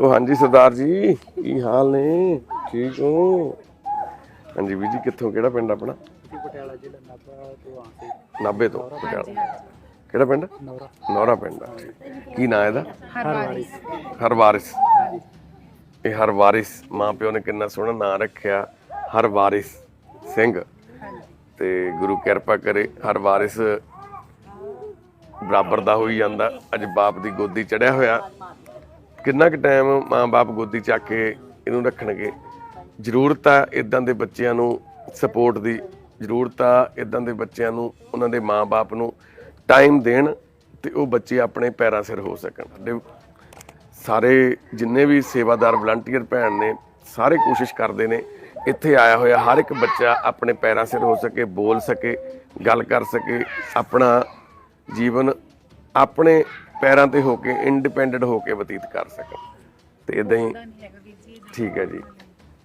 ਉਹ ਹਾਂਜੀ ਸਰਦਾਰ ਜੀ ਕੀ ਹਾਲ ਨੇ? ਠੀਕ ਹੋ? ਹਾਂਜੀ ਵੀਰ ਜੀ ਕਿੱਥੋਂ? ਕਿਹੜਾ ਪਿੰਡ ਆਪਣਾ? ਪਟਿਆਲਾ ਜ਼ਿਲ੍ਹਾ ਨਾਭਾ ਤੋਂ ਆਂਦੇ ਨਾਭੇ ਤੋਂ ਪਟਿਆਲਾ ਕਿਹੜਾ ਪਿੰਡ? ਨੌਰਾ। ਨੌਰਾ ਪਿੰਡ ਆ। ਕੀ ਨਾਂ ਇਹਦਾ? ਹਰਵਾਰੀ ਹਰਵਾਰਿਸ। ਇਹ ਹਰਵਾਰਿਸ ਮਾਂ ਪਿਓ ਨੇ ਕਿੰਨਾ ਸੋਹਣਾ ਨਾਂ ਰੱਖਿਆ ਹਰਵਾਰਿਸ ਸਿੰਘ। ਤੇ ਗੁਰੂ ਕਿਰਪਾ ਕਰੇ ਹਰਵਾਰਿਸ ਬਰਾਬਰ ਦਾ ਹੋਈ ਜਾਂਦਾ। ਅੱਜ ਬਾਪ ਦੀ ਗੋਦੀ ਚੜਿਆ ਹੋਇਆ। ਕਿੰਨਾ ਕੁ ਟਾਈਮ ਮਾਂ-ਬਾਪ ਗੋਦੀ ਚੱਕ ਕੇ ਇਹਨੂੰ ਰੱਖਣਗੇ? ਜ਼ਰੂਰਤ ਆ ਇਦਾਂ ਦੇ ਬੱਚਿਆਂ ਨੂੰ ਸਪੋਰਟ ਦੀ। ਜ਼ਰੂਰਤ ਆ ਇਦਾਂ ਦੇ ਬੱਚਿਆਂ ਨੂੰ, ਉਹਨਾਂ ਦੇ ਮਾਂ-ਬਾਪ ਨੂੰ ਟਾਈਮ ਦੇਣ ਤੇ ਉਹ ਬੱਚੇ ਆਪਣੇ ਪੈਰਾਂ ਸਿਰ ਹੋ ਸਕਣ। ਸਾਡੇ ਸਾਰੇ ਜਿੰਨੇ ਵੀ ਸੇਵਾਦਾਰ ਵਲੰਟੀਅਰ ਭੈਣ ਨੇ, ਸਾਰੇ ਕੋਸ਼ਿਸ਼ ਕਰਦੇ ਨੇ, ਇੱਥੇ ਆਇਆ ਹੋਇਆ ਹਰ ਇੱਕ ਬੱਚਾ ਆਪਣੇ ਪੈਰਾਂ ਸਿਰ ਹੋ ਸਕੇ, ਬੋਲ ਸਕੇ, ਗੱਲ ਕਰ ਸਕੇ, ਆਪਣਾ ਜੀਵਨ ਆਪਣੇ ਪੈਰਾਂ ਤੇ ਹੋ ਕੇ ਇੰਡੀਪੈਂਡੈਂਟ ਹੋ ਕੇ ਬਤੀਤ ਕਰ ਸਕੇ ਤੇ ਇਦਾਂ ਹੀ ਠੀਕ ਹੈ ਜੀ।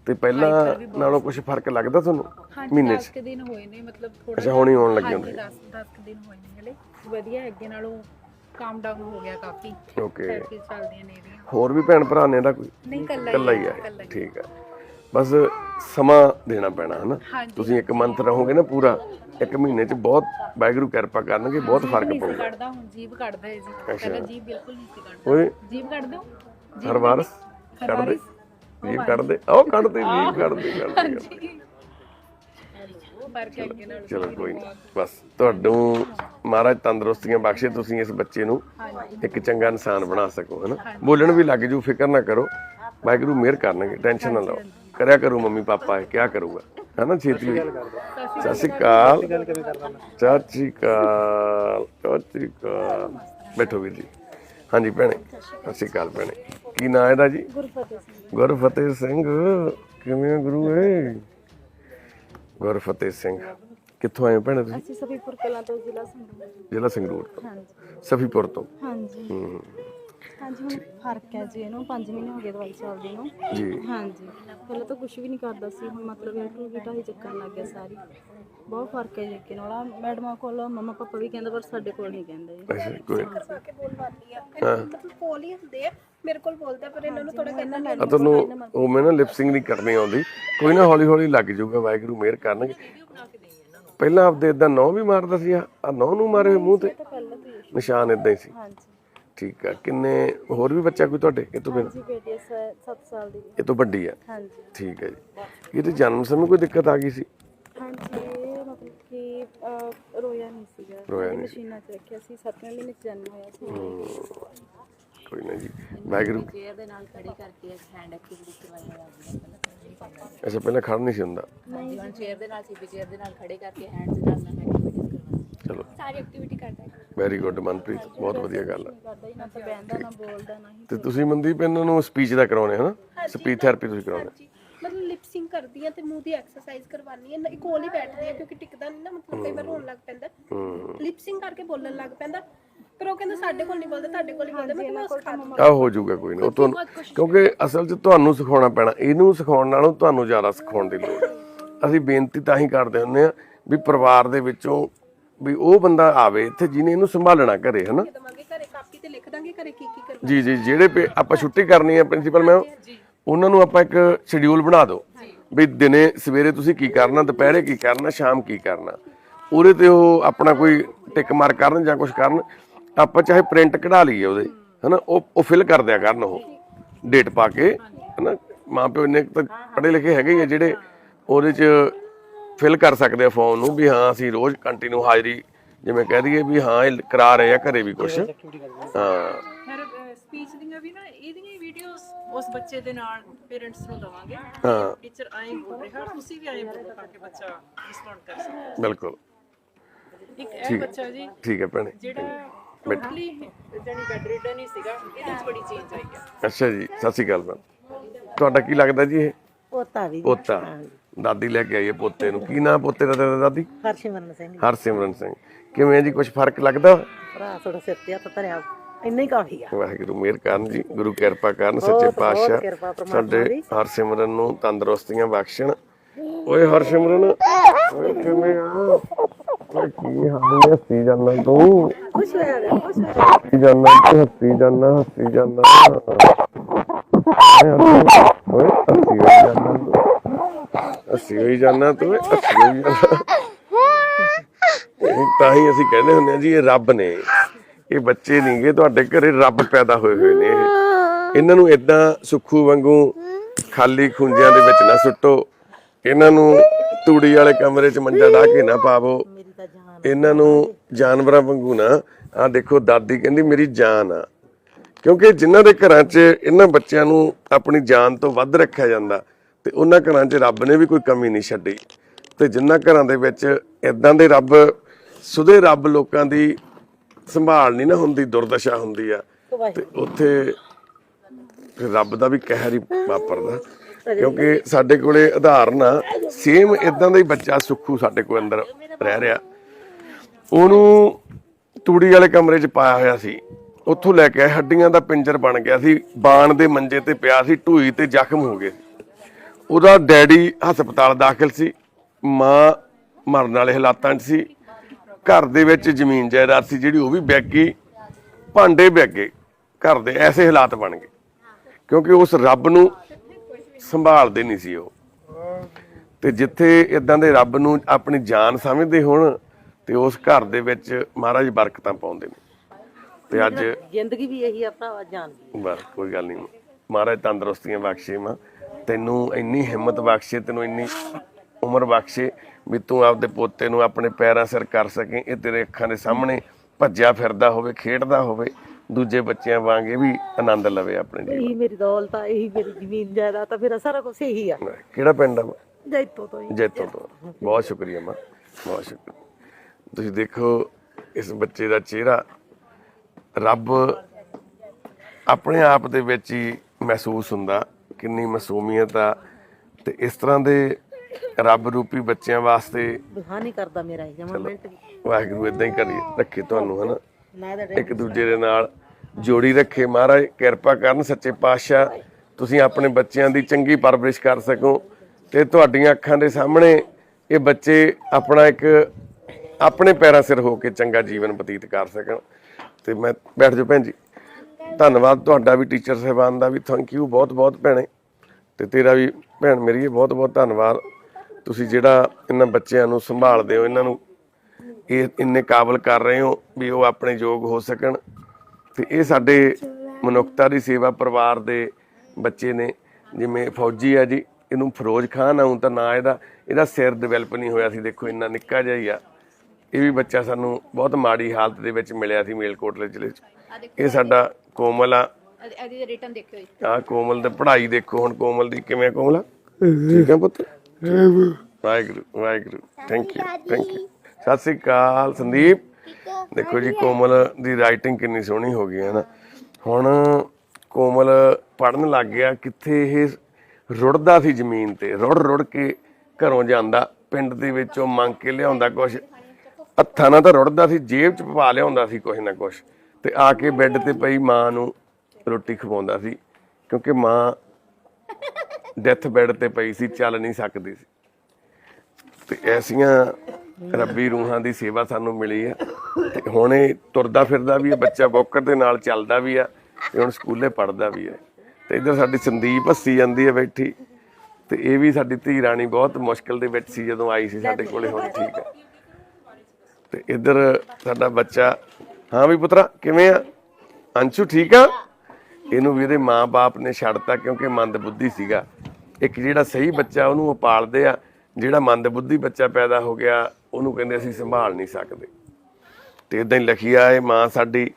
ਤੇ ਪਹਿਲਾਂ ਨਾਲੋਂ ਕੁਝ ਫ਼ਰਕ ਲੱਗਦਾ ਤੁਹਾਨੂੰ ਮਹੀਨੇ 10 ਕੁ ਦਿਨ ਹੋਏ ਨੇ ਮਤਲਬ ਥੋੜਾ ਅੱਛਾ ਹੁਣ ਹੀ ਆਉਣ ਲੱਗੇ ਹਾਂਜੀ ਹੁੰਦੇ। 10 10 ਕੁ ਦਿਨ ਹੋਏ ਨੇ ਹਲੇ। ਵਧੀਆ ਹੈ, ਅੱਗੇ ਨਾਲੋਂ ਕਾਮ ਡਾਊਨ ਹੋ ਗਿਆ ਕਾਫੀ। ਓਕੇ ਥੈਰੇਪੀ ਚੱਲਦੀਆਂ ਨੇ ਇਹਦੀਆਂ। ਹੋਰ ਵੀ ਭੈਣ ਭਰਾ ਨੇ ਦਾ ਕੋਈ? ਨਹੀਂ ਕੱਲਾ ਹੀ ਹੀ ਠੀਕ ਹੈ ਬਸ ਸਮਾਂ ਦੇਣਾ ਪੈਣਾ ਹੈ ਨਾ ਤੁਸੀਂ ਇੱਕ ਮੰਥ ਰਹੋਗੇ ਨਾ ਪੂਰਾ ਇੱਕ ਮਹੀਨੇ 'ਚ ਬਹੁਤ ਵਾਹਿਗੁਰੂ ਕਿਰਪਾ ਕਰਨਗੇ ਬਹੁਤ ਫ਼ਰਕ ਪਊਗਾ। ਕੱਢਦਾ ਹੁਣ ਜੀਭ ਕੱਢਦਾ ਹੈ ਜੀ। ਪਹਿਲਾਂ ਜੀਭ ਬਿਲਕੁਲ ਨਹੀਂ ਸੀ ਕੱਢਦਾ। ਓਏ। ਜੀਭ ਕੱਢ ਦਿਓ। ਹਰ ਵਾਰ ਕੱਢਦੇ? ਜੀਭ ਕੱਢਦੇ? ਆਓ ਕੱਢਦੇ ਜੀਭ ਕੱਢਦੇ ਕੱਢਦੇ। ਜੀ ਫ਼ਰਕ ਹੈ ਅੱਗੇ ਨਾਲੋਂ ਚਲੋ ਕੋਈ ਨਹੀਂ ਬਸ ਤੁਹਾਨੂੰ ਮਹਾਰਾਜ ਤੰਦਰੁਸਤੀਆਂ ਬਖਸ਼ੇ ਤੁਸੀਂ ਇਸ ਬੱਚੇ ਨੂੰ ਇੱਕ ਚੰਗਾ ਇਨਸਾਨ ਬਣਾ ਸਕੋ ਹਨਾ? ਬੋਲਣ ਵੀ ਲੱਗ ਜੂ ਫਿਕਰ ਨਾ ਕਰੋ। ਵਾਹਿਗੁਰੂ ਮਿਹਰ ਕਰਨਗੇ ਟੈਨਸ਼ਨ ਨਾ ਲਓ। ਕਰਿਆ ਕਰੂ ਮੰਮੀ ਪਾਪਾ ਇਹ ਕਿਆ ਕਰੂਗਾ ਹਨਾ ਛੇਤੀ? ਸਤਿ ਸ਼੍ਰੀ ਅਕਾਲ ਸਤਿ ਸ਼੍ਰੀ ਅਕਾਲ। ਸਤਿ ਸ਼੍ਰੀ ਅਕਾਲ ਬੈਠੋ ਵੀਰ ਜੀ। ਹਾਂਜੀ ਭੈਣੇ ਸਤਿ ਸ਼੍ਰੀ ਅਕਾਲ ਭੈਣੇ। ਕੀ ਨਾਂ ਇਹਦਾ ਜੀ? ਗੁਰਫਤਿਹ ਸਿੰਘ। ਗੁਰਫਤਿਹ ਸਿੰਘ ਕਿਵੇਂ ਗੁਰੂ ਏ ਗੁਰਫਤਿਹ ਸਿੰਘ। ਕਿੱਥੋਂ ਆਏ ਹੋ ਭੈਣੇ ਤੁਸੀਂ? ਅਸੀਂ ਸਭੀਪੁਰ ਕਲਾਂ ਤੋਂ ਜ਼ਿਲ੍ਹਾ ਸੰਗਰੂਰ ਜ਼ਿਲ੍ਹਾ ਸੰਗਰੂਰ ਤੋਂ। ਹਾਂਜੀ। ਸਫੀਪੁਰ ਤੋਂ। ਹਾਂਜੀ। ਹੂੰ। ਹਾਂਜੀ ਹੁਣ ਫ਼ਰਕ ਹੈ ਜੀ ਇਹਨੂੰ 5 ਮਹੀਨੇ ਹੋ ਗਏ ਦਵਾਈ ਚੱਲਦੀ ਨੂੰ। ਜੀ। ਹਾਂਜੀ। ਪਹਿਲਾਂ ਤਾਂ ਕੁਝ ਵੀ ਨਹੀਂ ਕਰਦਾ ਸੀ ਹੁਣ ਮਤਲਬ ਇਹ ਟੂ ਢਾਈ ਚੱਕਣ ਲੱਗ ਗਿਆ ਸਾਰੀ। ਬਹੁਤ ਫ਼ਰਕ ਹੈ ਜੀ ਕਿ ਨਾਲ। ਮੈਡਮਾਂ ਕੋਲ ਮੰਮਾ ਪਾਪਾ ਵੀ ਕਹਿੰਦੇ ਪਰ ਸਾਡੇ ਕੋਲ ਨਹੀਂ ਕਹਿੰਦੇ ਜੀ। ਅੱਛਾ ਕੋਈ ਕੇ ਬੋਲਵਾਨੀ ਆ। ਮਤਲਬ ਕੋਲ ਹੀ ਹੁੰਦੇ ਆ ਮੇਰੇ ਕੋਲ ਬੋਲਦਾ ਪਰ ਇਹਨਾਂ ਨੂੰ ਥੋੜਾ ਕਹਿੰਦਾ ਲੈ ਆ ਤੁਹਾਨੂੰ ਉਹ ਮੈਂ ਨਾ ਲਿਪਸਿੰਗ ਨਹੀਂ ਕਰਨੀ ਆਉਂਦੀ। ਕੋਈ ਨਾ ਹੌਲੀ ਹੌਲੀ ਲੱਗ ਜਾਊਗਾ ਵਾਹਿਗੁਰੂ ਮਿਹਰ ਕਰਨਗੇ। ਪਹਿਲਾਂ ਆਪਦੇ ਇਦਾਂ ਨੌ ਵੀ ਮਾਰਦਾ ਸੀ ਆ ਨੌ ਨੂੰ ਮਾਰੇ ਹੋਏ ਮੂੰਹ ਤੇ? ਨਿਸ਼ਾਨ ਇਦਾਂ ਹੀ ਸੀ। ਹਾਂਜੀ। ਠੀਕ ਆ ਕਿੰਨੇ ਹੋਰ ਵੀ ਬੱਚਾ ਕੋਈ ਤੁਹਾਡੇ ਇਹ ਤੋਂ ਬਿਨ? ਜੀ ਬੇਟੀ 7 ਸਾਲ ਦੀ ਇਹ ਤੋਂ ਵੱਡੀ ਆ। ਹਾਂਜੀ। ਠੀਕ ਹੈ ਜੀ। ਇਹਦੇ ਜਨਮ ਸਮੇਂ ਕੋਈ ਦਿੱਕਤ ਆ ਗਈ ਸੀ? ਹਾਂਜੀ। ਮਤਲਬ ਕਿ ਅਹ, ਰੋਇਆ ਨਹੀਂ ਸੀਗਾ। ਰੋਇਆ ਨਹੀਂ ਮਸ਼ੀਨਾਂ 'ਚ ਰੱਖਿਆ ਸੀ 7ਵੇਂ ਮਹੀਨੇ 'ਚ ਜਨਮ ਹੋਇਆ ਸੀ। ਕੋਈ ਨਾ ਜੀ। ਵਾਹਿਗੁਰੂ। ਚੇਅਰ ਦੇ ਨਾਲ ਖੜੇ ਕਰਕੇ ਹੈਂਡ ਐਕਟੀਵਿਟੀ ਕਰਵਾਈਆਂ ਜਾਂਦੀਆਂ ਪਹਿਲਾਂ ਅੱਛਾ ਪਹਿਲਾਂ ਖੜ ਨਹੀਂ ਸੀ ਹੁੰਦਾ। ਹੁਣ ਚੇਅਰ ਦੇ ਨਾਲ ਸੀਪੀ ਚੇਅਰ ਦੇ ਨਾਲ ਖੜੇ ਕਰਕੇ ਹੈਂਡਸ ਦੇ ਨਾਲ ਐਕਟੀਵਿਟੀਜ਼ ਕਰਵਾਉਂਦੇ ਚਲੋ। ਸਾਰੀ ਐਕਟੀਵਿਟੀ ਕਰਦਾ ਹੈ। Very good Manpreet. ਬਹੁਤ ਵਧੀਆ ਗੱਲ ਕਰਦਾ ਹੀ ਨਾ ਤਾਂ ਬਹਿੰਦਾ ਨਾ ਬੋਲਦਾ ਨਾ ਹੀ ਤੇ ਤੁਸੀਂ ਮਨਦੀਪ ਇਹਨਾਂ ਨੂੰ ਸਪੀਚ ਦਾ ਕਰਾਉਣੇ ਹਨਾ? ਸਪੀਚ ਥੈਰੇਪੀ ਤੁਸੀਂ ਕਰਾਉਣੇ। ਕਰਦੀ ਆ ਤੇ ਮੂੰਹ ਦੀ ਐਕਸਰਸਾਈਜ਼ ਕਰਵਾਨੀ ਹੈ ਕੋਲ ਹੀ ਬੈਠਦੀ ਆ ਕਿਉਂਕਿ ਟਿਕਦਾ ਨਹੀਂ ਨਾ ਮਤਲਬ ਕਈ ਵਾਰ ਰੋਣ ਲੱਗ ਪੈਂਦਾ। ਲਿਪਸਿੰਗ ਕਰਕੇ ਬੋਲਣ ਲੱਗ ਪੈਂਦਾ ਪਰ ਉਹ ਕਹਿੰਦਾ ਸਾਡੇ ਕੋਲ ਨਹੀਂ ਬੋਲਦਾ ਤੁਹਾਡੇ ਕੋਲ ਹੀ ਬੋਲਦਾ ਮੈਂ ਕਿਹਾ ਸਿਖਾ ਦੂੰ ਆ ਹੋ ਜਾਊਗਾ ਕੋਈ ਨਾ ਉਹ ਤੁਹਾਨੂੰ ਕਿਉਂਕਿ ਅਸਲ 'ਚ ਤੁਹਾਨੂੰ ਸਿਖਾਉਣਾ ਪੈਣਾ ਇਹਨੂੰ ਸਿਖਾਉਣ ਨਾਲੋਂ ਤੁਹਾਨੂੰ ਜ਼ਿਆਦਾ ਸਿਖਾਉਣ ਦੀ ਲੋੜ। ਅਸੀਂ ਬੇਨਤੀ ਤਾਂ ਹੀ ਕਰਦੇ ਹੁੰਦੇ ਆ ਵੀ ਪਰਿਵਾਰ ਦੇ ਵਿੱਚੋਂ ਵੀ ਉਹ ਬੰਦਾ ਆਵੇ ਇੱਥੇ ਜਿਹਨੇ ਇਹਨੂੰ ਸੰਭਾਲਣਾ ਘਰੇ ਹਨਾ? ਦਵਾਂਗੇ ਘਰੇ ਕਾਪੀ ਤੇ ਲਿਖ ਦਾਂਗੇ ਘਰੇ ਕੀ ਕੀ ਕਰਨਾ। ਜੀ ਜੀ ਜਿਹੜੇ ਆਪਾਂ ਛੁੱਟੀ ਕਰਨੀ ਹੈ ਪ੍ਰਿੰਸੀਪਲ ਮੈਮ ਉਹਨਾਂ ਨੂੰ ਆਪਾਂ ਇੱਕ ਸ਼ਡਿਊਲ ਬਣਾ ਦਿਓ। ਵੀ ਦਿਨੇ ਸਵੇਰੇ ਤੁਸੀਂ ਕੀ ਕਰਨਾ ਦੁਪਹਿਰੇ ਕੀ ਕਰਨਾ ਸ਼ਾਮ ਕੀ ਕਰਨਾ। ਉਹਦੇ ਤੇ ਉਹ ਆਪਣਾ ਕੋਈ ਟਿਕ ਮਾਰ ਕਰਨ ਜਾਂ ਕੁਝ ਕਰਨ ਆਪਾਂ ਚਾਹੇ ਪ੍ਰਿੰਟ ਕਢਾ ਲਈਏ ਉਹਦੇ ਹਨਾ ਉਹ ਉਹ ਫਿਲ ਕਰ ਦਿਆ ਕਰਨ ਉਹ। ਡੇਟ ਪਾ ਕੇ ਹਨਾ ਮਾਂ ਪਿਓ ਇੰਨੇ ਕੁ ਤਾਂ ਪੜ੍ਹੇ ਲਿਖੇ ਹੈਗੇ ਹੀ ਆ ਜਿਹੜੇ ਉਹਦੇ 'ਚ ਫਿਲ ਕਰ ਸਕਦੇ ਆ ਫਾਰਮ ਨੂੰ ਵੀ ਹਾਂ ਅਸੀਂ ਰੋਜ਼ ਕੰਟੀਨਿਊ ਹਾਜ਼ਰੀ ਜਿਵੇਂ ਕਹਿ ਦਈਏ ਵੀ ਹਾਂ ਇਹ ਕਰਾ ਰਹੇ ਆ ਘਰੇ ਵੀ ਕੁਝ ਹਾਂ। ਫਿਰ ਸਪੀਚ ਵੀ ਨਾ ਇਹਦੀਆਂ ਵੀਡੀਓਜ਼ ਉਸ ਬੱਚੇ ਦੇ ਨਾਲ ਪੇਰੈਂਟਸ ਨੂੰ ਦਵਾਂਗੇ। ਹਾਂ। ਟੀਚਰ ਆਏ ਬੋਲ ਰਿਹਾ ਤੁਸੀਂ ਵੀ ਆਏ ਬੋਲੋ ਤਾਂ ਕਿ ਬੱਚਾ ਰਿਸਪੌਂਡ ਕਰ ਸਕੇ। ਬਿਲਕੁਲ। ਇੱਕ ਇਹ ਬੱਚਾ ਜੀ ਠੀਕ ਹੈ ਭੈਣੇ। ਜਿਹੜਾ ਟੋਟਲੀ ਜਾਨੀ ਬੈਡਰਿਡਨ ਹੀ ਸੀਗਾ ਇਹਦੇ ਵਿੱਚ ਬੜੀ ਚੇਂਜ ਆਈ ਹੈ ਅੱਛਾ ਜੀ ਸਤਿ ਸ਼੍ਰੀ ਅਕਾਲ ਮੈਮ ਤੁਹਾਡਾ ਕੀ ਲੱਗਦਾ ਜੀ ਇਹ? ਪੋਤਾ ਵੀ। ਪੋਤਾ। ਦਾਦੀ ਲੈ ਕੇ ਆਈ ਹੈ ਪੋਤੇ ਨੂੰ। ਕੀ ਨਾਮ ਪੋਤੇ ਦਾ ਤੇਰਾ ਦਾਦੀ? ਹਰਸ਼ਿਮਰਨ ਸਿੰਘ ਹਰਸਿਮਰਨ ਸਿੰਘ। ਕਿਵੇਂ ਜੀ ਕੁਝ ਫ਼ਰਕ ਲੱਗਦਾ? ਭਰਾ ਥੋੜਾ ਸਿਰ ਤੇ ਹੱਥ ਧਰਿਆ। ਇੰਨਾ ਹੀ ਕਾਫੀ ਆ। ਵਾਹਿਗੁਰੂ ਮਿਹਰ ਕਰਨ ਜੀ। ਗੁਰੂ ਕਿਰਪਾ ਕਰਨ ਸੱਚੇ ਪਾਤਸ਼ਾਹ। ਸਾਡੇ ਦੀ। ਹਰਸਿਮਰਨ ਨੂੰ ਤੰਦਰੁਸਤੀਆਂ ਬਖਸ਼ਣ। ਓਏ ਕਿਵੇਂ ਆ? ਓਏ ਕੀ ਹਾਲ ਹੈ? ਹੱਸੀ ਜਾਂਦਾ ਤੂੰ। ਖੁਸ਼ ਹੋਇਆ ਗਿਆ ਖੁਸ਼ ਹੋਇਆ ਹੱਸੀ ਤੂੰ ਓਏ ਹੋਈ ਜਾਣਾ ਤੂੰ। ਓਏ, ਅੱਸੀ ਹੋਈ ਜਾਣਾ ਇਹ ਤਾਂ ਹੀ ਅਸੀਂ ਕਹਿੰਦੇ ਹੁੰਦੇ ਆ ਜੀ ਇਹ ਰੱਬ ਨੇ। ਇਹ ਬੱਚੇ ਨਹੀਂਗੇ ਤੁਹਾਡੇ ਘਰੇ ਰੱਬ ਪੈਦਾ ਹੋਏ ਹੋਏ ਨੇ ਇਹ। ਇਹਨਾਂ ਨੂੰ ਇਦਾਂ ਸੁੱਖੂ ਵਾਂਗੂ ਖਾਲੀ ਖੁੰਝਿਆਂ ਦੇ ਵਿੱਚ ਨਾ ਸੁੱਟੋ। ਇਹਨਾਂ ਨੂੰ ਤੂੜੀ ਵਾਲੇ ਕਮਰੇ 'ਚ ਮੰਜਾ ਢਾ ਕੇ ਨਾ ਪਾਵੋ। ਇਹਨਾਂ ਨੂੰ ਜਾਨਵਰਾਂ ਵਾਂਗੂ ਨਾ ਆ ਦੇਖੋ, ਦਾਦੀ ਕਹਿੰਦੀ ਮੇਰੀ ਜਾਨ ਆ। ਕਿਉਂਕਿ ਜਿਨ੍ਹਾਂ ਦੇ ਘਰਾਂ 'ਚ ਇਹਨਾਂ ਬੱਚਿਆਂ ਨੂੰ ਆਪਣੀ ਜਾਨ ਤੋਂ ਵੱਧ ਰੱਖਿਆ ਜਾਂਦਾ, ਤੇ ਉਹਨਾਂ ਘਰਾਂ 'ਚ ਰੱਬ ਨੇ ਵੀ ਕੋਈ ਕਮੀ ਨਹੀਂ ਛੱਡੀ। ਤੇ ਜਿਨ੍ਹਾਂ ਘਰਾਂ ਦੇ ਵਿੱਚ ਇਦਾਂ ਦੇ ਰੱਬ ਸੁਦੇ ਰੱਬ ਲੋਕਾਂ ਦੀ ਸੰਭਾਲ ਨਹੀਂ ਨਾ ਹੁੰਦੀ ਦੁਰਦਸ਼ਾ ਹੁੰਦੀ ਆ। ਤੇ ਉੱਥੇ ਰੱਬ ਦਾ ਵੀ ਕਹਿਰ ਹੀ ਵਾਪਰਦਾ। ਕਿਉਂਕਿ ਸਾਡੇ ਕੋਲੇ ਉਦਾਹਰਨ ਆ ਸੇਮ ਇਦਾਂ ਦਾ ਹੀ ਬੱਚਾ ਸੁੱਖੂ ਸਾਡੇ ਕੋਲ ਅੰਦਰ ਰਹਿ ਰਿਹਾ। ਉਹਨੂੰ ਤੂੜੀ ਵਾਲੇ ਕਮਰੇ 'ਚ ਪਾਇਆ ਹੋਇਆ ਸੀ। ਉੱਥੋਂ ਲੈ ਕੇ ਹੱਡੀਆਂ ਦਾ ਪਿੰਜਰ ਬਣ ਗਿਆ ਸੀ। ਬਾਣ ਦੇ ਮੰਜੇ ਤੇ ਪਿਆ ਸੀ ਢੂਈ ਤੇ ਜ਼ਖਮ ਹੋ ਗਏ। ਉਹਦਾ ਡੈਡੀ ਹਸਪਤਾਲ ਦਾਖਲ ਸੀ। ਮਾਂ ਮਰਨ ਵਾਲੇ ਹਾਲਾਤਾਂ 'ਚ ਸੀ। ਘਰ ਦੇ ਵਿੱਚ ਜ਼ਮੀਨ ਜਾਇਦਾਦ ਸੀ ਜਿਹੜੀ ਉਹ ਵੀ ਵਿਕ ਗਈ ਭਾਂਡੇ ਵਿਕ ਗਏ ਘਰ ਦੇ ਐਸੇ ਹਾਲਾਤ ਬਣ ਗਏ। ਕਿਉਂਕਿ ਉਸ ਰੱਬ ਨੂੰ ਸੰਭਾਲਦੇ ਨਹੀਂ ਸੀ ਉਹ। ਤੇ ਜਿੱਥੇ ਇਦਾਂ ਦੇ ਰੱਬ ਨੂੰ ਆਪਣੀ ਜਾਨ ਸਮਝਦੇ ਹੋਣ ਤੇ ਉਸ ਘਰ ਦੇ ਵਿੱਚ ਮਹਾਰਾਜ ਬਰਕਤਾਂ ਪਾਉਂਦੇ ਨੇ। ਤੇ ਅੱਜ ਜ਼ਿੰਦਗੀ ਵੀ ਇਹੀ ਆ ਭਰਾਵਾ ਜਾਨ ਵੀ ਬਸ ਕੋਈ ਗੱਲ ਨਹੀਂ। ਮਹਾਰਾਜ ਤੰਦਰੁਸਤੀਆਂ ਬਖਸ਼ੇ ਮਾਂ। ਤੈਨੂੰ ਇੰਨੀ ਹਿੰਮਤ ਬਖਸ਼ੇ ਤੈਨੂੰ ਇੰਨੀ ਉਮਰ ਬਖਸ਼ੇ। ਵੀ ਤੂੰ ਆਪਦੇ ਪੋਤੇ ਨੂੰ ਆਪਣੇ ਪੈਰਾਂ ਸਿਰ ਕਰ ਸਕੇ ਇਹ ਤੇਰੇ ਅੱਖਾਂ ਦੇ ਸਾਹਮਣੇ ਭੱਜਿਆ ਫਿਰਦਾ ਹੋਵੇ ਖੇਡਦਾ ਹੋਵੇ ਦੂਜੇ ਬੱਚਿਆਂ ਵਾਂਗ ਇਹ ਵੀ ਆਨੰਦ ਲਵੇ ਆਪਣੇ ਜੀਵਨ ਇਹੀ ਮੇਰੀ ਦੌਲਤ ਆ ਇਹੀ ਮੇਰੀ ਜ਼ਮੀਨ ਜਾਇਦਾਦ ਆ ਮੇਰਾ ਸਾਰਾ ਕੁਝ ਇਹੀ ਆ। ਕਿਹੜਾ ਪਿੰਡ ਆ? ਜੈਤੋ ਤੋਂ ਹੀ। ਜੈਤੋ ਤੋਂ। ਬਹੁਤ ਸ਼ੁਕਰੀਆ ਮਾਂ ਬਹੁਤ ਸ਼ੁਕਰੀਆ। ਤੁਸੀਂ ਦੇਖੋ ਇਸ ਬੱਚੇ ਦਾ ਚਿਹਰਾ ਰੱਬ ਆਪਣੇ ਆਪ ਦੇ ਵਿੱਚ ਹੀ ਮਹਿਸੂਸ ਹੁੰਦਾ ਕਿੰਨੀ ਮਾਸੂਮੀਅਤ ਆ। ਤੇ ਇਸ ਤਰ੍ਹਾਂ ਦੇ ਰੱਬ ਰੂਪੀ ਬੱਚਿਆਂ ਵਾਸਤੇ। ਬਿਹਾ ਨਹੀਂ ਕਰਦਾ ਮੇਰਾ ਇਹ ਜਮਾ ਮਿੰਟ ਵੀ। ਵਾਹਿਗੁਰੂ ਇਦਾਂ ਹੀ ਕਰੀ ਰੱਖੇ ਤੁਹਾਨੂੰ ਹਨਾ? ਇੱਕ ਦੂਜੇ ਦੇ ਨਾਲ ਜੋੜੀ ਰੱਖੇ ਮਹਾਰਾਜ ਕਿਰਪਾ ਕਰਨ ਸੱਚੇ ਪਾਤਸ਼ਾਹ ਤੁਸੀਂ ਆਪਣੇ ਬੱਚਿਆਂ ਦੀ ਚੰਗੀ ਪਰਵਰਿਸ਼ ਕਰ ਸਕੋ ਤੇ ਤੁਹਾਡੀਆਂ ਅੱਖਾਂ ਦੇ ਸਾਹਮਣੇ ਇਹ ਬੱਚੇ ਆਪਣਾ ਇੱਕ ਆਪਣੇ ਪੈਰਾਂ ਸਿਰ ਹੋ ਕੇ ਚੰਗਾ ਜੀਵਨ ਬਤੀਤ ਕਰ ਸਕਣ। ਤੇ ਮੈਂ ਬੈਠ ਜਾਓ ਭੈਣ ਜੀ। ਧੰਨਵਾਦ ਤੁਹਾਡਾ ਵੀ ਟੀਚਰ ਸਾਹਿਬਾਨ ਦਾ ਵੀ ਥੈਂਕ ਯੂ ਬਹੁਤ ਬਹੁਤ ਭੈਣੇ। ਤੇ ਤੇਰਾ ਵੀ ਭੈਣ ਮੇਰੀ ਬਹੁਤ ਬਹੁਤ ਧੰਨਵਾਦ। ਤੁਸੀਂ ਜਿਹੜਾ ਇਹਨਾਂ ਬੱਚਿਆਂ ਨੂੰ ਸੰਭਾਲਦੇ ਹੋ ਇਹਨਾਂ ਨੂੰ ਇਹ ਇੰਨੇ ਕਾਬਲ ਕਰ ਰਹੇ ਹੋ ਵੀ ਉਹ ਆਪਣੇ ਯੋਗ ਹੋ ਸਕਣ। ਤੇ ਇਹ ਸਾਡੇ ਮਨੁੱਖਤਾ ਦੀ ਸੇਵਾ ਪਰਿਵਾਰ ਦੇ ਬੱਚੇ ਨੇ। ਜਿਵੇਂ ਫੌਜੀ ਆ ਜੀ ਇਹਨੂੰ ਫਿਰੋਜ਼ ਖਾਨ ਆਉਂ ਤਾਂ ਨਾ ਇਹਦਾ ਇਹਦਾ ਸਿਰ ਡਿਵੈਲਪ ਨਹੀਂ ਹੋਇਆ ਸੀ ਦੇਖੋ ਇੰਨਾ ਨਿੱਕਾ ਜਿਹਾ ਹੀ ਆ। ਇਹ ਵੀ ਬੱਚਾ ਸਾਨੂੰ ਬਹੁਤ ਮਾੜੀ ਹਾਲਤ ਦੇ ਵਿੱਚ ਮਿਲਿਆ ਸੀ ਮੇਲਕੋਟਲੇ ਜ਼ਿਲ੍ਹੇ 'ਚ। ਇਹ ਸਾਡਾ ਕੋਮਲ ਆ। ਇਹਦੀ ਰਿਟਰਨ ਦੇਖਿਓ ਜੀ। ਆ ਕੋਮਲ ਦੀ ਪੜ੍ਹਾਈ ਦੇਖੋ ਹੁਣ ਕੋਮਲ ਦੀ ਕਿਵੇਂ ਆ ਕੋਮਲ? ਠੀਕ ਆ ਪੁੱਤ? Waheguru Waheguru. Thank you thank you ਸਤਿ ਸ੍ਰੀ ਅਕਾਲ, ਸੰਦੀਪ। ਦੇਖੋ ਜੀ, ਕੋਮਲ ਦੀ ਰਾਈਟਿੰਗ ਕਿੰਨੀ ਸੋਹਣੀ ਹੋ ਗਈ ਹੈ ਨਾ। ਹੁਣ ਕੋਮਲ ਪੜਨ ਲੱਗ ਗਿਆ, ਕਿੱਥੇ ਇਹ ਰੁੜਦਾ ਸੀ ਜ਼ਮੀਨ ਤੇ। ਰੁੜ ਰੁੜ ਕੇ ਘਰੋਂ ਜਾਂਦਾ, ਪਿੰਡ ਦੇ ਵਿੱਚੋਂ ਮੰਗ ਕੇ ਲਿਆਉਂਦਾ ਕੁਛ। ਹੱਥਾਂ ਨਾਲ ਤਾਂ ਰੁੜਦਾ ਸੀ, ਜੇਬ 'ਚ ਪਵਾ ਲਿਆਉਂਦਾ ਸੀ ਕੁਛ ਨਾ ਕੁਛ। ਤੇ ਆ ਕੇ ਬੈੱਡ ਤੇ ਪਈ ਮਾਂ ਨੂੰ ਰੋਟੀ ਖਵਾਉਂਦਾ ਸੀ। ਕਿਉਂਕਿ ਮਾਂ ਡੈਥ ਬੈੱਡ ਤੇ ਪਈ ਸੀ, ਚੱਲ ਨਹੀਂ ਸਕਦੀ ਸੀ। ਤੇ ਐਸੀਆਂ ਰੱਬੀ ਰੂਹਾਂ ਦੀ ਸੇਵਾ ਸਾਨੂੰ ਮਿਲੀ ਆ। ਤੇ ਹੁਣ ਇਹ ਤੁਰਦਾ ਫਿਰਦਾ ਵੀ ਹੈ ਬੱਚਾ ਬੋਕਰ ਦੇ ਨਾਲ ਚੱਲਦਾ ਵੀ ਆ ਤੇ ਹੁਣ ਸਕੂਲੇ ਪੜਦਾ ਵੀ ਹੈ ਤੇ ਇਧਰ ਸਾਡੀ ਸੰਦੀਪ ਹੱਸੀ ਜਾਂਦੀ ਹੈ ਬੈਠੀ। ਤੇ ਇਹ ਵੀ ਸਾਡੀ ਧੀ ਰਾਣੀ ਬਹੁਤ ਮੁਸ਼ਕਲ ਦੇ ਵਿੱਚ ਸੀ ਜਦੋਂ ਆਈ ਸੀ ਸਾਡੇ ਕੋਲੇ, ਹੁਣ ਠੀਕ ਹੈ ਤੇ ਇਧਰ ਸਾਡਾ ਬੱਚਾ, ਹਾਂ ਵੀ ਪੁੱਤਰਾ, ਕਿਵੇਂ ਆ? ਅੰਸ਼ੂ ਠੀਕ ਆ? ਇਹਨੂੰ ਵੀ ਇਹਦੇ ਮਾਪੇ ਨੇ ਛੱਡਤਾ ਕਿਉਂਕਿ ਮੰਦਬੁੱਧੀ ਸੀਗਾ। ਇੱਕ ਜਿਹੜਾ ਸਹੀ ਬੱਚਾ ਉਹਨੂੰ ਉਹ ਪਾਲਦੇ ਆ, ਜਿਹੜਾ ਮੰਦਬੁੱਧੀ ਬੱਚਾ ਪੈਦਾ ਹੋ ਗਿਆ, ਉਹਨੂੰ ਕਹਿੰਦੇ ਅਸੀਂ ਸੰਭਾਲ ਨਹੀਂ ਸਕਦੇ। ਤੇ ਇਦਾਂ ਹੀ ਲਖੀਆ ਇਹ ਮਾਂ ਸਾਡੀ,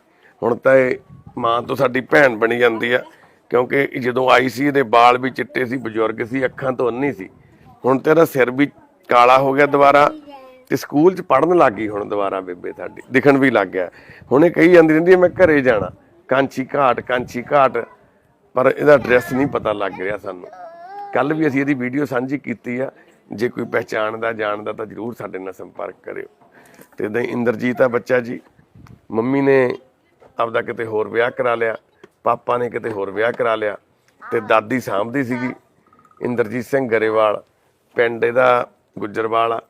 ਹੁਣ ਤਾਂ ਇਹ ਮਾਂ ਤੋਂ ਸਾਡੀ ਭੈਣ ਬਣੀ ਜਾਂਦੀ ਆ, ਕਿਉਂਕਿ ਜਦੋਂ ਆਈ ਸੀ, ਇਹਦੇ ਵਾਲ ਵੀ ਚਿੱਟੇ ਸੀ, ਬਜ਼ੁਰਗ ਸੀ, ਅੱਖਾਂ ਤੋਂ ਅੰਨੀ ਸੀ। ਹੁਣ ਤੇ ਇਹਦਾ ਸਿਰ ਵੀ ਕਾਲਾ ਹੋ ਗਿਆ ਦੁਬਾਰਾ, ਤੇ ਸਕੂਲ 'ਚ ਪੜਨ ਲੱਗ ਗਈ ਹੁਣ ਦੁਬਾਰਾ ਬੇਬੇ ਸਾਡੀ, ਦਿਖਣ ਵੀ ਲੱਗ ਗਿਆ। ਹੁਣ ਇਹ ਕਹੀ ਜਾਂਦੀ ਰਹਿੰਦੀ ਹੈ ਮੈਂ ਘਰੇ ਜਾਣਾ। ਕਾਂਚੀ ਘਾਟ ਕਾਂਚੀ ਘਾਟ। ਪਰ ਇਹਦਾ ਐਡਰੈਸ ਨਹੀਂ ਪਤਾ ਲੱਗ ਰਿਹਾ ਸਾਨੂੰ। ਕੱਲ ਵੀ ਅਸੀਂ ਇਹਦੀ ਵੀਡੀਓ ਸਾਂਝੀ ਕੀਤੀ ਆ। ਜੇ ਕੋਈ ਪਹਿਚਾਣਦਾ, ਜਾਣਦਾ ਤਾਂ ਜਰੂਰ ਸਾਡੇ ਨਾਲ ਸੰਪਰਕ ਕਰਿਓ। ਤੇ ਇਦਾਂ ਹੀ ਇੰਦਰਜੀਤ ਆ ਬੱਚਾ ਜੀ। ਮੰਮੀ ਨੇ ਆਪਦਾ ਕਿਤੇ ਹੋਰ ਵਿਆਹ ਕਰਾ ਲਿਆ। ਪਾਪਾ ਨੇ ਕਿਤੇ ਹੋਰ ਵਿਆਹ ਕਰਾ ਲਿਆ। ਤੇ ਦਾਦੀ ਸਾਂਭਦੀ ਸੀਗੀ। ਇੰਦਰਜੀਤ ਸਿੰਘ ਗਰੇਵਾਲ, ਪਿੰਡ ਇਹਦਾ ਗੁੱਜਰਵਾਲ ਆ।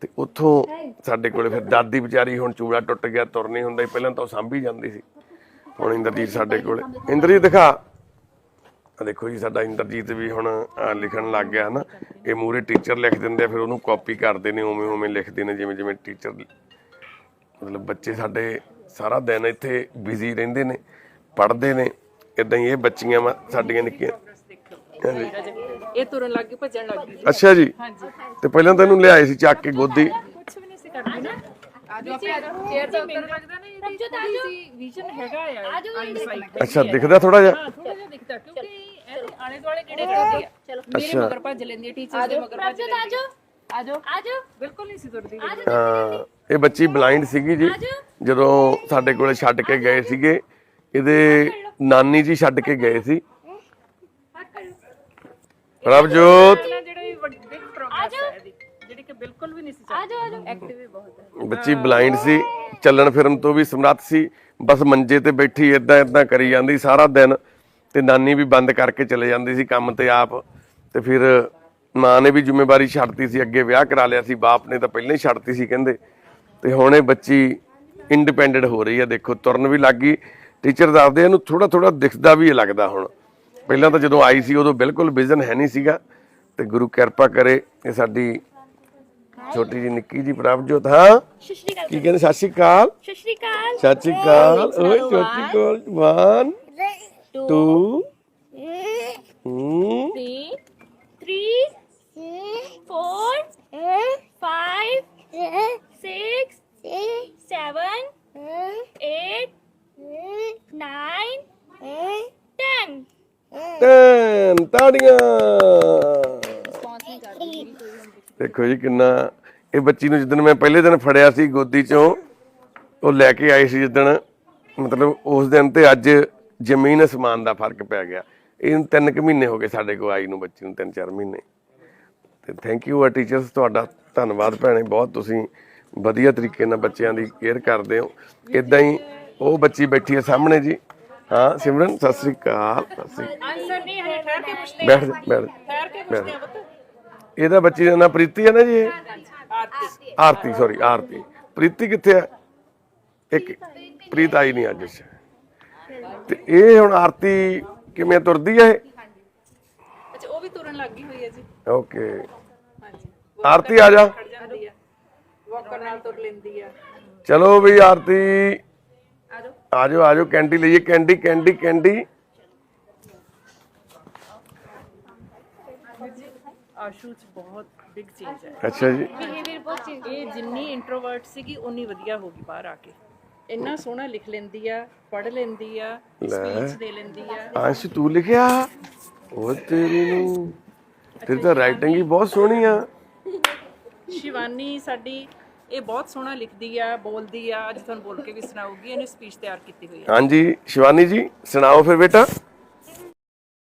ਤੇ ਉੱਥੋਂ ਸਾਡੇ ਕੋਲੇ ਫਿਰ ਦਾਦੀ ਵਿਚਾਰੀ ਹੁਣ ਚੂੜਾ ਟੁੱਟ ਗਿਆ ਤੁਰ ਨਹੀਂ ਹੁੰਦਾ ਪਹਿਲਾਂ ਤਾਂ ਉਹ ਸਾਂਭੀ ਜਾਂਦੀ ਸੀ। ਹੁਣ ਇੰਦਰਜੀਤ ਸਾਡੇ ਕੋਲੇ। ਇੰਦਰਜੀਤ ਦਿਖਾ। ਆ ਦੇਖੋ ਜੀ ਸਾਡਾ ਇੰਦਰਜੀਤ ਵੀ ਹੁਣ ਲਿਖਣ ਲੱਗ ਗਿਆ ਨਾ ਇਹ ਮੂਰੇ ਟੀਚਰ ਲਿਖ ਦਿੰਦੇ ਆ ਫਿਰ ਉਹਨੂੰ ਕਾਪੀ ਕਰਦੇ ਨੇ ਉਵੇਂ ਉਵੇਂ ਲਿਖਦੇ ਨੇ ਜਿਵੇਂ ਜਿਵੇਂ ਟੀਚਰ ਮਤਲਬ ਬੱਚੇ ਸਾਡੇ ਸਾਰਾ ਦਿਨ ਇੱਥੇ ਬਿਜ਼ੀ ਰਹਿੰਦੇ ਨੇ ਪੜ੍ਹਦੇ ਨੇ ਇਦਾਂ ਹੀ ਇਹ ਬੱਚੀਆਂ ਸਾਡੀਆਂ ਨਿੱਕੀਆਂ। ਇਹ ਤੁਰਨ ਲੱਗ ਗਈ ਭੱਜਣ ਲੱਗ ਗਈ। ਅੱਛਾ ਜੀ। ਤੇ ਪਹਿਲਾਂ ਤਾਂ ਇਹਨੂੰ ਲਿਆਏ ਸੀ ਚੱਕ ਕੇ ਗੋਦੀ। ਕੁਝ ਵੀ ਨਹੀਂ ਸੀ ਕਰਦੀ ਨਾ ਆਜੋ ਆਪੇ ਆਜੋ। ਚੇਅਰ ਤੇ ਮੈਨੂੰ ਲੱਗਦਾ ਨਾ ਇਹਦੀ। ਥੋੜੀ ਸੀ ਵਿਜ਼ਨ ਹੈਗਾ ਆ। ਆਈਸਾਈਟ ਅੱਛਾ ਦਿਖਦਾ ਥੋੜਾ ਜਿਹਾ। ਹਾਂ ਥੋੜਾ ਜਿਹਾ ਦਿਖਦਾ ਕਿਉਂਕਿ ਇਹਦੇ ਆਲੇ ਦੁਆਲੇ ਕਿਹੜੇ ਕਰਦੀ ਆ? ਮੇਰੇ ਅੱਛਾ। ਮਗਰ ਭੱਜ ਲੈਂਦੀ ਹੈ ਟੀਚਰ ਦੇ ਮਗਰ ਭੱਜ ਲੈਂਦੀ ਆਜੋ। ਆਜੋ। ਆਜੋ। ਬਿਲਕੁਲ ਨਹੀਂ ਸੀ ਤੁਰਦੀ। ਹਾਂ ਇਹ ਬੱਚੀ ਬਲਾਈਂਡ ਸੀਗੀ ਜੀ। ਜਦੋਂ ਸਾਡੇ ਕੋਲੇ ਛੱਡ ਕੇ ਗਏ ਸੀਗੇ ਇਹਦੇ ਨਾਨੀ ਜੀ ਛੱਡ ਕੇ ਗਏ ਸੀ। ਪ੍ਰਭਜੋਤ ਬਿਲਕੁਲ ਵੀ ਨਹੀਂ ਸੀ ਚੱਲਦੀ। ਆਜੋ ਐਕਟਿਵ ਵੀ ਬਹੁਤ ਹੈ। ਬੱਚੀ ਬਲਾਈਂਡ ਸੀ ਚੱਲਣ ਫਿਰਨ ਤੋਂ ਵੀ ਸਮਰੱਥ ਸੀ ਬਸ ਮੰਜੇ ਤੇ ਬੈਠੀ ਇਦਾਂ ਇਦਾਂ ਕਰੀ ਜਾਂਦੀ ਸਾਰਾ ਦਿਨ ਤੇ ਨਾਨੀ ਵੀ ਬੰਦ ਕਰਕੇ ਚਲੇ ਜਾਂਦੀ ਸੀ ਕੰਮ ਤੇ ਆਪ ਤੇ ਫਿਰ ਮਾਂ ਨੇ ਵੀ ਜ਼ਿੰਮੇਵਾਰੀ ਛੱਡਤੀ ਸੀ ਅੱਗੇ ਵਿਆਹ ਕਰਾ ਲਿਆ ਸੀ ਬਾਪ ਨੇ ਤਾਂ ਪਹਿਲਾਂ ਹੀ ਛੱਡਤੀ ਸੀ ਕਹਿੰਦੇ। ਤੇ ਹੁਣ ਇਹ ਬੱਚੀ ਇੰਡੀਪੈਂਡੈਂਟ ਹੋ ਰਹੀ ਹੈ ਦੇਖੋ ਤੁਰਨ ਵੀ ਲੱਗ ਗਈ। ਟੀਚਰ ਦੱਸਦੇ ਇਹਨੂੰ ਥੋੜਾ ਥੋੜਾ ਦਿਖਦਾ ਵੀ ਲੱਗਦਾ ਹੁਣ। ਪਹਿਲਾਂ ਤਾਂ ਜਦੋਂ ਆਈ ਸੀ ਉਦੋਂ ਬਿਲਕੁਲ ਵਿਜ਼ਨ ਹੈ ਨਹੀਂ ਸੀਗਾ। ਤੇ ਗੁਰੂ ਕਿਰਪਾ ਕਰੇ ਇਹ ਸਾਡੀ ਛੋਟੀ ਜੀ ਨਿੱਕੀ ਜੀ ਪ੍ਰਭਜੋਤ ਹਾਂ? ਕੀ ਕਹਿੰਦੇ ਸਤਿ ਸ਼੍ਰੀ ਅਕਾਲ ਸਤਿ ਸ਼੍ਰੀ ਅਕਾਲ ਸਤਿ ਸ਼੍ਰੀ ਅਕਾਲ ਓਏ ਛੋਟੀ ਕੋਲ 1 2 ਹੂੰ 3 4 5 6 7 8 9 10 ਟੈਨ ਤਾੜੀਆਂ ਦੇਖੋ ਜੀ ਕਿੰਨਾ ਇਹ ਬੱਚੀ ਨੂੰ ਜਿੱਦਣ ਮੈਂ ਪਹਿਲੇ ਦਿਨ ਫੜਿਆ ਸੀ ਗੋਦੀ ਚੋਂ ਉਹ ਲੈ ਕੇ ਆਏ ਸੀ ਜਿੱਦਣ ਮਤਲਬ ਉਸ ਦਿਨ ਤੇ ਅੱਜ ਜ਼ਮੀਨ ਅਸਮਾਨ ਦਾ ਫ਼ਰਕ ਪੈ ਗਿਆ। ਇਹਨੂੰ ਤਿੰਨ ਕੁ ਮਹੀਨੇ ਹੋ ਗਏ ਸਾਡੇ ਕੋਲ ਆਈ ਨੂੰ ਬੱਚੀ ਨੂੰ ਤਿੰਨ ਚਾਰ ਮਹੀਨੇ। ਤੇ ਥੈਂਕ ਯੂ ਆ ਟੀਚਰਸ ਤੁਹਾਡਾ ਧੰਨਵਾਦ ਭੈਣੇ ਬਹੁਤ ਤੁਸੀਂ ਵਧੀਆ ਤਰੀਕੇ ਨਾਲ ਬੱਚਿਆਂ ਦੀ ਕੇਅਰ ਕਰਦੇ ਹੋ। ਇਦਾਂ ਹੀ ਉਹ ਬੱਚੀ ਬੈਠੀ ਹੈ ਸਾਹਮਣੇ ਜੀ। ਹਾਂ ਸਿਮਰਨ ਸਤਿ ਸ੍ਰੀ ਅਕਾਲ ਸਤਿ ਸ੍ਰੀ ਆਨਸਰ ਨਹੀਂ ਹੈ ਠਹਿਰ ਕੇ ਪੁੱਛਦੇ ਬੈਠ ਜਾ ਬੈਠ ਠਹਿਰ ਕੇ ਪੁੱਛਦੇ ਆ ਇਹਦਾ ਬੱਚੀ ਦਾ ਨਾਂ ਪ੍ਰੀਤੀ ਹੈ ਨਾ ਜੀ ਆਰਤੀ। ਆਰਤੀ ਸੌਰੀ ਆਰਤੀ। ਪ੍ਰੀਤੀ ਕਿੱਥੇ ਹੈ ਇੱਕ ਪ੍ਰੀਤ ਆਈ ਨਹੀਂ ਅੱਜ। ਤੇ ਇਹ ਹੁਣ ਆਰਤੀ ਕਿਵੇਂ ਤੁਰਦੀ ਹੈ ਅੱਛਾ ਉਹ ਵੀ ਤੁਰਨ ਲੱਗ ਗਈ ਹੋਈ ਹੈ ਜੀ। ਇਹ ਓਕੇ। ਹਾਂਜੀ। ਆਰਤੀ ਆ ਜਾ। ਆ। ਵਾਕਰ ਨਾਲ ਤੁਰ ਲੈਂਦੀ ਆ। ਚਲੋ ਵੀ ਆਰਤੀ। ਆਜੋ ਆਜੋ ਕੈਂਡੀ ਲਈਏ। Candy candy candy. ਆਸ਼ੂ ਚ ਬਹੁਤ ਬਿਗ ਚੇਂਜ ਹੈ। ਅੱਛਾ ਜੀ। ਇਹ ਜਿੰਨੀ ਇੰਟਰੋਵਰਟ ਸੀਗੀ ਉਨੀ ਵਧੀਆ ਹੋ ਗਈ ਬਾਹਰ ਆ ਕੇ। ਇੰਨਾ ਸੋਹਣਾ ਲਿਖ ਲੈਂਦੀ ਆ ਪੜ੍ਹ ਲੈਂਦੀ ਆ ਸਪੀਚ ਦੇ ਲੈਂਦੀ ਆ। ਅੰਸ਼ ਤੂੰ ਲਿਖਿਆ? ਉਹ ਤੇਰੀ ਨੂੰ। ਤੇਰੀ ਤਾਂ ਰਾਈਟਿੰਗ ਹੀ ਬਹੁਤ ਸੋਹਣੀ ਆ। ਸ਼ਿਵਾਨੀ ਸਾਡੀ ਇਹ ਬਹੁਤ ਸੋਹਣਾ ਲਿਖਦੀ ਆ ਬੋਲਦੀ ਆ। ਅੱਜ ਤੁਹਾਨੂੰ ਬੋਲ ਕੇ ਵੀ ਸੁਣਾਉਗੀ ਇਹਨੇ ਸਪੀਚ ਤਿਆਰ ਕੀਤੀ ਹੋਈ ਆ। ਹਾਂਜੀ ਸ਼ਿਵਾਨੀ ਜੀ ਸੁਣਾਓ ਫਿਰ ਬੇਟਾ।